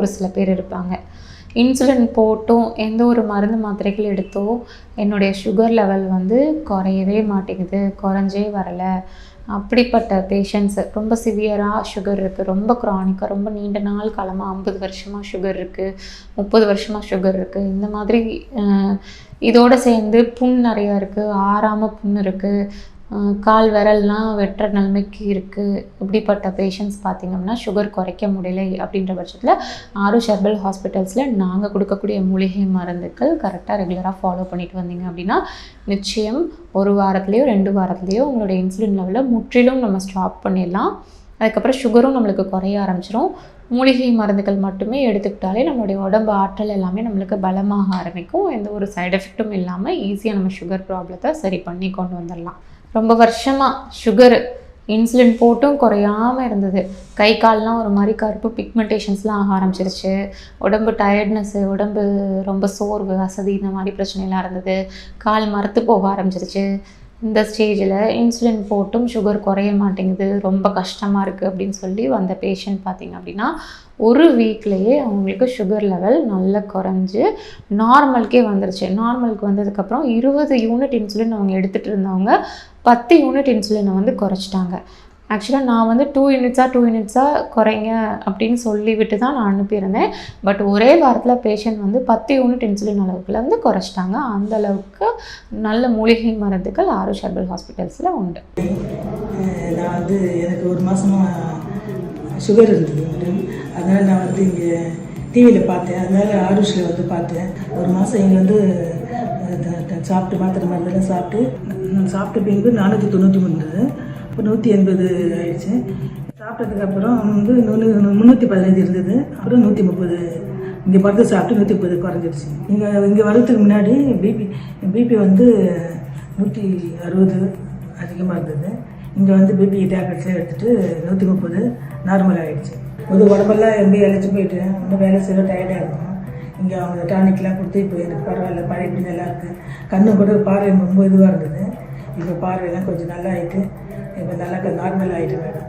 ஒரு சில பேர் இருப்பாங்க. இன்சுலின் போட்டும் எந்த ஒரு மருந்து மாத்திரைகள் எடுத்தோ என்னுடைய சுகர் லெவல் வந்து குறையவே மாட்டேங்குது குறைஞ்சே வரலை. அப்படிப்பட்ட பேஷண்ட்ஸு ரொம்ப சிவியராக சுகர் இருக்குது ரொம்ப க்ரானிக்காக ரொம்ப நீண்ட நாள் காலமாக ஐம்பது வருஷமாக சுகர் இருக்குது முப்பது வருஷமாக சுகர் இருக்குது இந்த மாதிரி இதோடு சேர்ந்து புண் நிறையா இருக்குது ஆறாமல் புண் இருக்குது கால் விரல்லாம் வெட்டுற நிலைமைக்கு இருக்குது இப்படிப்பட்ட பேஷண்ட்ஸ் பார்த்திங்கன்னா சுகர் குறைக்க முடியல அப்படின்ற பட்சத்தில் ஆருஷ் ஹெர்பல் ஹாஸ்பிட்டல்ஸில் நாங்கள் கொடுக்கக்கூடிய மூலிகை மருந்துகள் கரெக்டாக ரெகுலராக ஃபாலோ பண்ணிட்டு வந்தீங்க அப்படின்னா நிச்சயம் ஒரு வாரத்துலேயோ ரெண்டு வாரத்துலேயோ உங்களோட இன்சுலின் லெவலை முற்றிலும் நம்ம ஸ்டாப் பண்ணிடலாம். அதுக்கப்புறம் சுகரும் நம்மளுக்கு குறைய ஆரம்பிச்சிடும் மூலிகை மருந்துகள் மட்டுமே எடுத்துக்கிட்டாலே நம்மளுடைய உடம்பு ஆற்றல் எல்லாமே நம்மளுக்கு பலமாக ஆரம்பிக்கும். எந்த ஒரு சைடு எஃபெக்ட்டும் இல்லாமல் ஈஸியாக நம்ம சுகர் ப்ராப்ளத்தை சரி பண்ணி கொண்டு வந்துடலாம். ரொம்ப வருஷமாக சுகரு இன்சுலின் போட்டும் குறையாமல் இருந்தது. கை கால்லாம் ஒரு மாதிரி கருப்பு பிக்மெண்டேஷன்ஸ்லாம் ஆக ஆரம்பிச்சிருச்சு. உடம்பு டயர்ட்னஸ்ஸு உடம்பு ரொம்ப சோர்வு அசதி இந்த மாதிரி பிரச்சனைலாம் இருந்தது. கால் மரத்து போக ஆரம்பிச்சிருச்சு. இந்த ஸ்டேஜில் இன்சுலின் போட்டும் சுகர் குறைய மாட்டேங்குது ரொம்ப கஷ்டமாக இருக்குது அப்படின்னு சொல்லி வந்த பேஷண்ட் பார்த்திங்க அப்படின்னா ஒரு வீக்லேயே அவங்களுக்கு சுகர் லெவல் நல்லா குறைஞ்சி நார்மலுக்கே வந்துருச்சு. நார்மலுக்கு வந்ததுக்கப்புறம் இருபது யூனிட் இன்சுலின் அவங்க எடுத்துகிட்டு இருந்தவங்க பத்து யூனிட் இன்சுலினை வந்து குறைச்சிட்டாங்க. ஆக்சுவலாக நான் வந்து டூ யூனிட்ஸாக டூ யூனிட்ஸாக குறைங்க அப்படின்னு சொல்லிவிட்டு தான் நான் அனுப்பியிருந்தேன். பட் ஒரே வாரத்தில் பேஷண்ட் வந்து பத்து யூனிட் இன்சுலின் அளவுக்குல வந்து குறைச்சிட்டாங்க. அந்த அளவுக்கு நல்ல மூலிகை மருந்துகள் ஆருஷ் ஹெர்பல் ஹாஸ்பிட்டல்ஸில் உண்டு. நான் வந்து எனக்கு ஒரு மாதமாக சுகர் இருந்தது மேடம் அதனால் நான் வந்து இங்கே டிவியில் பார்த்தேன். அதனால் ஆருஷில் வந்து பார்த்தேன். ஒரு மாதம் இங்கே வந்து சாப்பிட்டு மாத்திரை மருந்தெல்லாம் சாப்பிட்டு நான் சாப்பிட்ட பின்பு நானூற்றி தொண்ணூற்றி மூணு நூற்றி எண்பது ஆயிடுச்சு. சாப்பிட்டதுக்கு அப்புறம் வந்து நூறு முந்நூற்றி பதினஞ்சு இருந்தது. அப்புறம் நூற்றி முப்பது. இங்கே மருந்து சாப்பிட்டு நூற்றி முப்பது குறைஞ்சிருச்சு இங்கே இங்கே வர்றதுக்கு முன்னாடி பிபி பிபி வந்து நூற்றி அறுபது அதிகமாக இருந்தது. இங்கே வந்து பிபி டேப்லெட்ஸே எடுத்துகிட்டு நூற்றி முப்பது நார்மல் ஆகிடுச்சு ஒரு உடம்பெல்லாம் எப்படி இழைச்சி போயிட்டு இன்னும் வேலை செய்ய டயர்டாக இருக்கும். இங்கே அவங்க டானிக்லாம் கொடுத்து இப்போ எனக்கு பரவாயில்ல பழைய நல்லா இருக்குது கண்ணு கூட பார்வை ரொம்ப இதுவாக இருந்தது. இப்போ பார்வையெல்லாம் கொஞ்சம் நல்லா ஆகிட்டு இப்போ நல்லா நார்மல் ஆகிட்டு மேடம்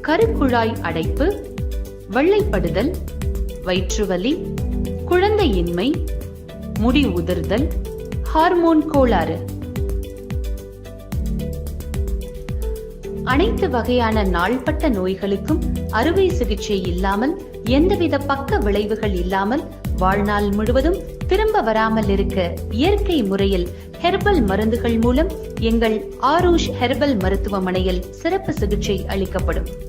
கருக்குழாய் அடைப்பு வெள்ளைப்படுதல் வயிற்றுவலி குழந்தையின்மை முடி உதிர்தல் ஹார்மோன் கோளாறு. அனைத்து வகையான நாள்பட்ட நோய்களுக்கும் அறுவை சிகிச்சை இல்லாமல் எந்தவித பக்க விளைவுகள் இல்லாமல் வாழ்நாள் முழுவதும் திரும்ப வராமல் இருக்க இயற்கை முறையில் ஹெர்பல் மருந்துகள் மூலம் எங்கள் ஆரூஷ் ஹெர்பல் மருத்துவமனையில் சிறப்பு சிகிச்சை அளிக்கப்படும்.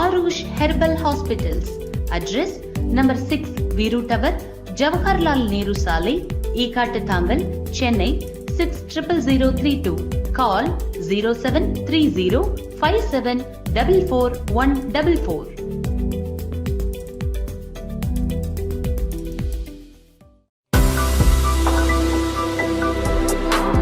Arush Herbal Hospitals. Address number 6 Viru Tower, Jawaharlal Nehru Sale, Ekattatangal, Chennai 600032. Call 0730 57 44144.